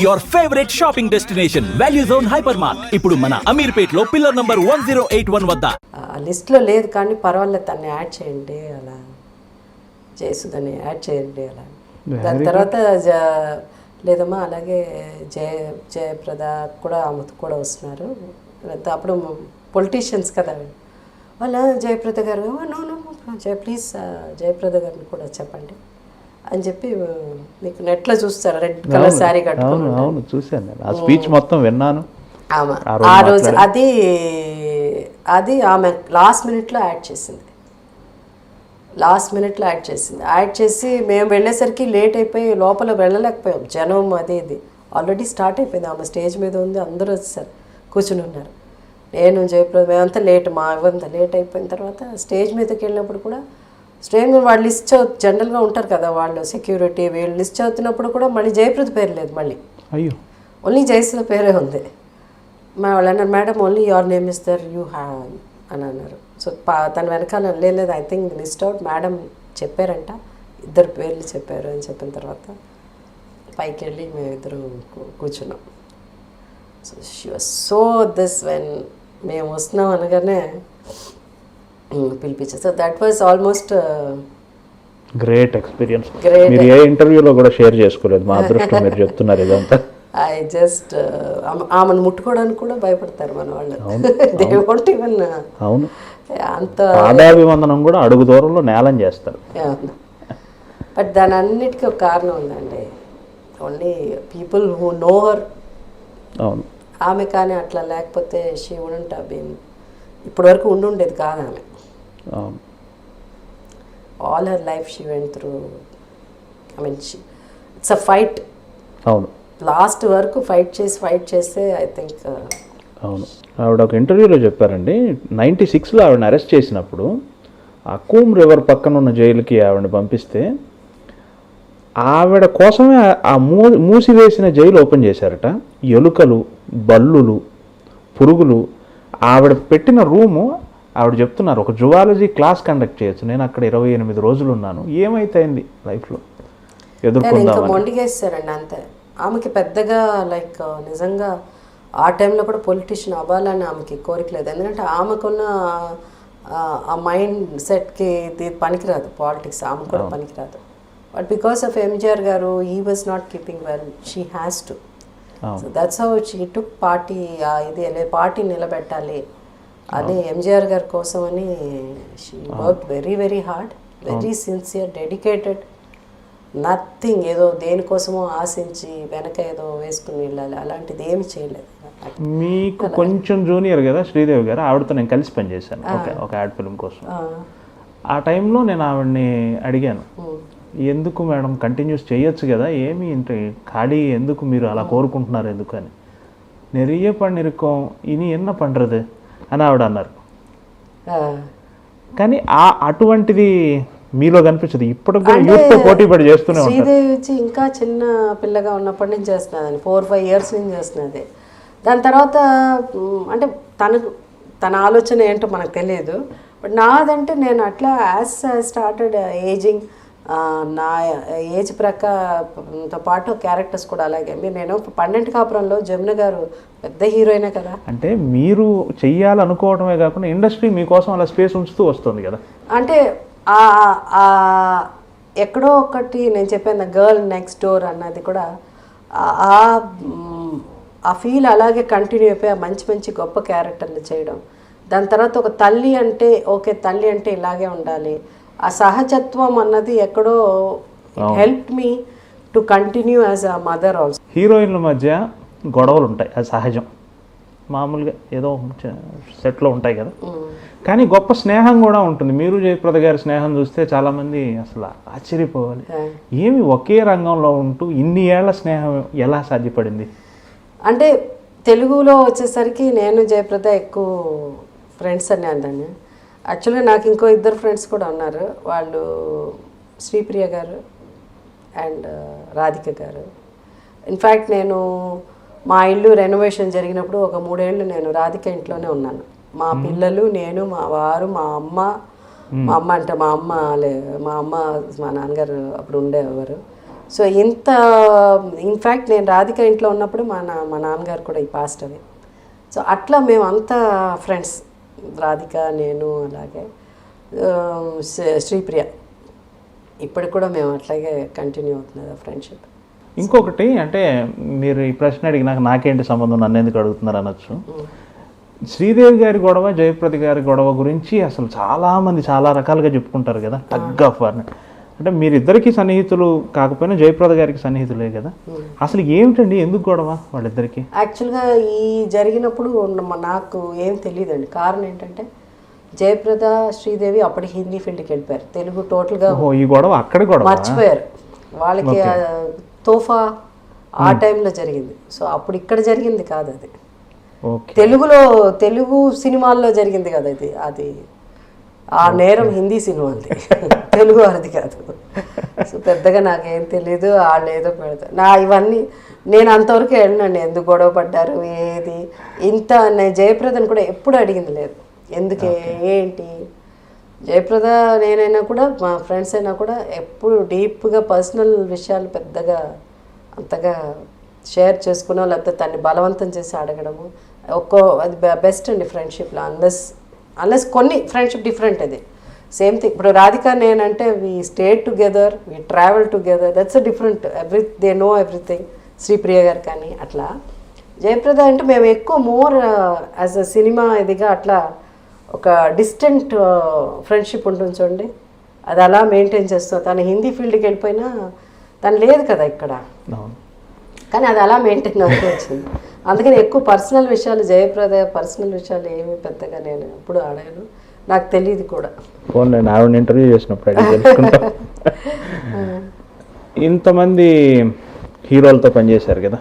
Your favourite shopping destination value zone hyper mart ఇప్పుడు మన అమీర్పేట్లో pillar number one zero eight one వద్ద. ఆ లిస్ట్లో లేదు కానీ పర్వాలేదు తన్ని యాడ్ చేయండి అలా. జయసుధని యాడ్ చేయండి అలా. దాని తర్వాత జ- లేదమ్మా అలాగే జయ జయప్రద కూడా ఆమె కూడా వస్తున్నారు. అప్పుడు పొలిటీషియన్స్ కదా. వాళ్ళ Jayaprada garu no no Jaya please Jayaprada గారిని కూడా చెప్పండి. అని చెప్పి మీకు నెట్లో చూస్తారు? రెడ్ కలర్ శారీ కట్టుకుని అవును చూశాను నేను. ఆ స్పీచ్ మొత్తం విన్నాను. ఆమె. ఆ రోజు ఆ రోజు అది అది ఆమె లాస్ట్ మినిట్లో యాడ్ చేసింది. లాస్ట్ మినిట్లో యాడ్ చేసింది. యాడ్ చేసి మేము వెళ్ళేసరికి లేట్ అయిపోయి లోపల వెళ్ళలేకపోయాం. జనం అది ఇది. ఆల్రెడీ స్టార్ట్ అయిపోయింది. ఆమె స్టేజ్ మీద ఉంది. అందరూ వచ్చేసారు. కూర్చుని ఉన్నారు. నేను జయప్రద మేమంతా లేట్ మా ఇవంతా లేట్ అయిపోయిన తర్వాత స్టేజ్ మీదకి వెళ్ళినప్పుడు కూడా మీద వాళ్ళు లిస్ట్ చదువు జనరల్గా ఉంటారు కదా వాళ్ళు సెక్యూరిటీ వీళ్ళు లిస్ట్ చదువుతున్నప్పుడు కూడా మళ్ళీ జయప్రద పేరు లేదు మళ్ళీ. అయ్యో. ఓన్లీ జయసుల పేరే ఉంది. మా వాళ్ళు అన్నారు madam only your name is there you have అని అన్నారు. సో పా తన వెనకాల లేదు I think list out madam చెప్పారంట ఇద్దరు పేర్లు చెప్పారు అని చెప్పిన తర్వాత పైకి వెళ్ళి మేమిద్దరం కూ- కూర్చున్నాం. So she was so this when మేము వస్తున్నాం అనగానే పిలిపించారు so that was almost great experience. మీరు ఏ ఇంటర్వ్యూలో కూడా షేర్ చేసుకోలేదు. మా అదృష్టం మీరు చెప్తున్నారు ఇదంతా. ఐ జస్ట్ ఆమెను ముట్టుకోవడానికి కూడా భయపడతారు మన వాళ్ళు. దే వోంట్ ఈవెన్ అవును. అంత పాదాభివందనం కూడా అడుగు దూరంలో నేలం చేస్తారు. బట్ దాని అన్నిటికీ ఒక కారణం ఉందండి. Only people who know her అవును. ఆమె కానీ అట్లా లేకపోతే షీ వుడెంట్ బీన్ ఇప్పటి వరకు ఉండి ఉండేది కాదు ఆమె. All her life she went through I mean it's a fight అవును. లాస్ట్ వరకు ఫైట్ చేసి ఫైట్ చేస్తే ఐ థింక్ అవును. ఆవిడ ఒక ఇంటర్వ్యూలో చెప్పారండి నైంటీ సిక్స్లో ఆవిడని అరెస్ట్ చేసినప్పుడు ఆ కూమ్ రివర్ పక్కన ఉన్న జైలుకి ఆవిడని పంపిస్తే ఆవిడ కోసమే ఆ- ఆ మూ మూసివేసిన జైలు ఓపెన్ చేశారట. ఎలుకలు బల్లులు పురుగులు ఆవిడ పెట్టిన రూము ఆవిడ చెప్తున్నారు ఒక జువాలజీ క్లాస్ కండక్ట్ చేయొచ్చు. నేను అక్కడ ఇరవై ఎనిమిది రోజులు ఉన్నాను. ఏమైతేంది లైఫ్లో? ఎదుర్కొందామని. మొండిగేస్తారండి అంతే. ఆమెకి పెద్దగా లైక్ నిజంగా ఆ టైంలో కూడా పొలిటీషియన్ అవ్వాలని ఆమెకి కోరిక లేదు. ఎందుకంటే ఆమెకున్న ఆ- మైండ్ సెట్కి ఇది పనికిరాదు. పాలిటిక్స్ ఆమె కూడా పనికిరాదు. బట్ బికాస్ ఆఫ్ ఎంజిఆర్ గారు ఈ was not keeping well. She has to. That's how she took party ఇది పార్టీ నిలబెట్టాలి. అని ఎంజిఆర్ గారి కోసం అని she work very very hard very sincere dedicated nothing ఏదో దేనికోసమో ఆశించి వెనక ఏదో వేసుకుని వెళ్ళాలి. అలాంటిది ఏమి చేయలేదు. మీకు కొంచెం జూనియర్ కదా శ్రీదేవి గారు? ఆవిడతో నేను కలిసి పనిచేశాను. ఒక ఒక యాడ్ ఫిల్మ్ కోసం. ఆ, టైంలో నేను ఆవిడని అడిగాను. ఎందుకు మేడం కంటిన్యూస్ చేయొచ్చు కదా? ఏమి ఇంత ఖాళీ ఎందుకు మీరు అలా కోరుకుంటున్నారు ఎందుకు అని. నెరియ పనిరుకం ఇని ఎన్న పండ్రదు? అని ఆవిడ అన్నారు. కానీ ఆ అటువంటిది మీలో కనిపించదు. ఇప్పటికి కూడా యూత్తో పోటీ పడి చేస్తూనే శ్రీదేవి వచ్చి ఇంకా చిన్న పిల్లగా ఉన్నప్పటి నుంచి చేస్తున్నది ఫోర్ ఫైవ్ ఇయర్స్ నుంచి చేస్తున్నది దాని తర్వాత అంటే తనకు తన ఆలోచన ఏంటో మనకు తెలియదు. బట్ నాదంటే నేను అట్లా యాజ్ స్టార్టెడ్ ఏజింగ్ నా ఏజ్ ప్రకారంతో పాటు క్యారెక్టర్స్ కూడా అలాగే. మీరు నేను పన్నెండు కాపురంలో జమున గారు పెద్ద హీరోయినే కదా. అంటే మీరు చెయ్యాలనుకోవడమే కాకుండా ఇండస్ట్రీ మీకోసం అలా స్పేస్ ఉంచుతూ వస్తుంది కదా. అంటే ఎక్కడో ఒకటి నేను చెప్పాను గర్ల్ నెక్స్ట్ డోర్ అన్నది కూడా ఆ- ఆ ఫీల్ అలాగే కంటిన్యూ అయిపోయి ఆ మంచి మంచి గొప్ప క్యారెక్టర్లు చేయడం. దాని తర్వాత ఒక తల్లి అంటే ఓకే తల్లి అంటే ఇలాగే ఉండాలి. ఆ సహజత్వం అన్నది ఎక్కడో help me to continue as a mother also హీరోయిన్ల మధ్య గొడవలు ఉంటాయి అది సహజం. మామూలుగా ఏదో సెట్లో ఉంటాయి కదా. కానీ గొప్ప స్నేహం కూడా ఉంటుంది. మీరు జయప్రద గారి స్నేహం చూస్తే చాలామంది అసలు ఆశ్చర్యపోవాలి. ఏమి ఒకే రంగంలో ఉంటూ ఇన్ని ఏళ్ళ స్నేహం ఎలా సాధ్యపడింది? అంటే తెలుగులో వచ్చేసరికి నేను జయప్రద ఎక్కువ ఫ్రెండ్స్ అని అందాన్ని యాక్చువల్గా నాకు ఇంకో ఇద్దరు ఫ్రెండ్స్ కూడా ఉన్నారు. వాళ్ళు శ్రీప్రియ గారు అండ్ రాధిక గారు. ఇన్ఫ్యాక్ట్ నేను మా ఇల్లు రెనోవేషన్ జరిగినప్పుడు ఒక మూడేళ్ళు నేను రాధిక ఇంట్లోనే ఉన్నాను. మా పిల్లలు నేను మా వారు మా అమ్మ మా అమ్మ అంటే మా అమ్మ లే మా అమ్మ మా నాన్నగారు అప్పుడు ఉండేవారు. సో ఇంత ఇన్ఫ్యాక్ట్ నేను రాధిక ఇంట్లో ఉన్నప్పుడు మా నా మా నాన్నగారు కూడా ఈ పాస్ట్ అవి. సో అట్లా మేము అంతా ఫ్రెండ్స్ రాధిక నేను అలాగే శ్రీప్రియ. ఇప్పటికి కూడా మేము అట్లాగే కంటిన్యూ అవుతున్నది ఆ ఫ్రెండ్షిప్ ఇంకొకటి అంటే మీరు ఈ ప్రశ్న అడిగినాక నాకేంటి సంబంధం? నన్ను ఎందుకు అడుగుతున్నారు అనొచ్చు. శ్రీదేవి గారి గొడవ జయప్రద గారి గొడవ గురించి అసలు చాలా మంది చాలా రకాలుగా చెప్పుకుంటారు కదా. టగ్ ఆఫ్ వార్ అంటే మీరిద్దరికి సన్నిహితులు కాకపోయినా జయప్రద గారికి సన్నిహితులే కదా. అసలు ఏమిటండి? ఎందుకు గొడవ వాళ్ళిద్దరికి? యాక్చువల్గా ఈ జరిగినప్పుడు నాకు ఏం తెలియదండి కారణం ఏంటంటే జయప్రద శ్రీదేవి అప్పటి హిందీ ఫీల్డ్కి వెళ్ళిపోయారు. తెలుగు టోటల్గా ఈ గొడవ అక్కడి గొడవ? మర్చిపోయారు. వాళ్ళకి తోఫా ఆ టైంలో జరిగింది. సో అప్పుడు ఇక్కడ జరిగింది కాదు అది. తెలుగులో తెలుగు సినిమాల్లో జరిగింది కదా ఇది అది ఆ నేరం హిందీ సినిమాది తెలుగు వారిది కాదు. సో పెద్దగా నాకేం తెలియదు వాళ్ళు ఏదో పెడతారు నా ఇవన్నీ నేను అంతవరకు వెళ్ళినండి ఎందుకు గొడవ పడ్డారు ఏది. ఇంత నేను జయప్రదని కూడా ఎప్పుడు అడిగింది లేదు. ఎందుకే ఏంటి? జయప్రద నేనైనా కూడా మా ఫ్రెండ్స్ అయినా కూడా ఎప్పుడు డీప్గా పర్సనల్ విషయాలు పెద్దగా అంతగా షేర్ చేసుకునో లేకపోతే తన్ని బలవంతం చేసి అడగడము ఒక్కో అది బెస్ట్ అండి ఫ్రెండ్షిప్లో అన్లెస్ అన్లెస్ కొన్ని ఫ్రెండ్షిప్ డిఫరెంట్ అది సేమ్ థింగ్ ఇప్పుడు రాధిక నేనంటే we stay together we travel together that's a different every they know everything Sripriya garu కానీ అట్లా. జయప్రద అంటే మేము ఎక్కువ మోర్ యాజ్ అ సినిమా ఇదిగా అట్లా ఒక డిస్టెంట్ ఫ్రెండ్షిప్ uh, ఉంటుంది చూడండి. అది అలా మెయింటైన్ చేస్తాం. తను హిందీ ఫీల్డ్కి వెళ్ళిపోయినా తను లేదు కదా ఇక్కడ. కానీ అది అలా మెయింటైన్ అవుతూ వచ్చింది. అందుకని ఎక్కువ పర్సనల్ విషయాలు జయప్రద పర్సనల్ విషయాలు ఏమీ పెద్దగా నేను ఎప్పుడు అడగను నాకు తెలియదు కూడా. ఫోన్ నేను ఆవిడ ఇంటర్వ్యూ చేసినప్పుడు ఇంతమంది హీరోలతో పనిచేశారు కదా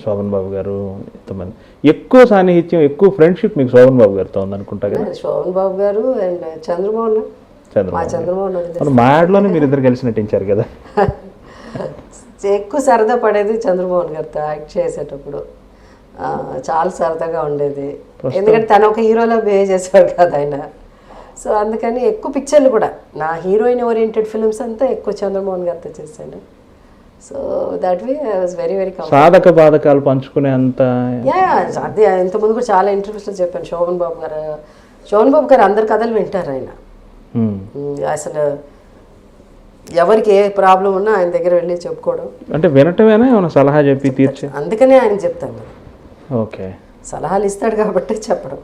శోభన్ బాబు గారు ఇంతమంది. ఎక్కువ సాన్నిహిత్యం ఎక్కువ ఫ్రెండ్షిప్ మీకు శోభన్ బాబు గారితో ఉందనుకుంటా కదా? శోభన్ బాబు గారు అండ్ చంద్రబాబు అవును, మా యాడ్లోనే మీరు ఇద్దరు కలిసి నటించారు కదా? ఎక్కువ సరదా పడేది చంద్రమోహన్ గారితో యాక్ట్ చేసేటప్పుడు. చాలా సరదాగా ఉండేది. ఎందుకంటే తను ఒక హీరోలా బిహేవ్ చేసేవాడు కదా ఆయన. సో అందుకని ఎక్కువ పిక్చర్లు కూడా. నా హీరోయిన్ ఓరియంటెడ్ ఫిల్మ్స్ అంతా ఎక్కువ చంద్రమోహన్ గారితో చేశాను. So that way was very very సాధక బాధకాలు పంచుకునే అంత యా అదే ఇంతకుముందు కూడా చాలా ఇంటర్వ్యూస్లో చెప్పాను. శోభన్ బాబు గారు శోభన్ బాబు గారు అందరి కథలు వింటారు ఆయన. అసలు ఎవరికి ఏ ప్రాబ్లం ఉన్నా ఆయన దగ్గర వెళ్ళి చెప్పుకోవడం. అంటే వినటమేనా? ఏమైనా సలహా చెప్పి తీర్చే? అందుకనే ఆయన చెప్తాను. ఓకే. సలహాలు ఇస్తాడు కాబట్టి చెప్పడం.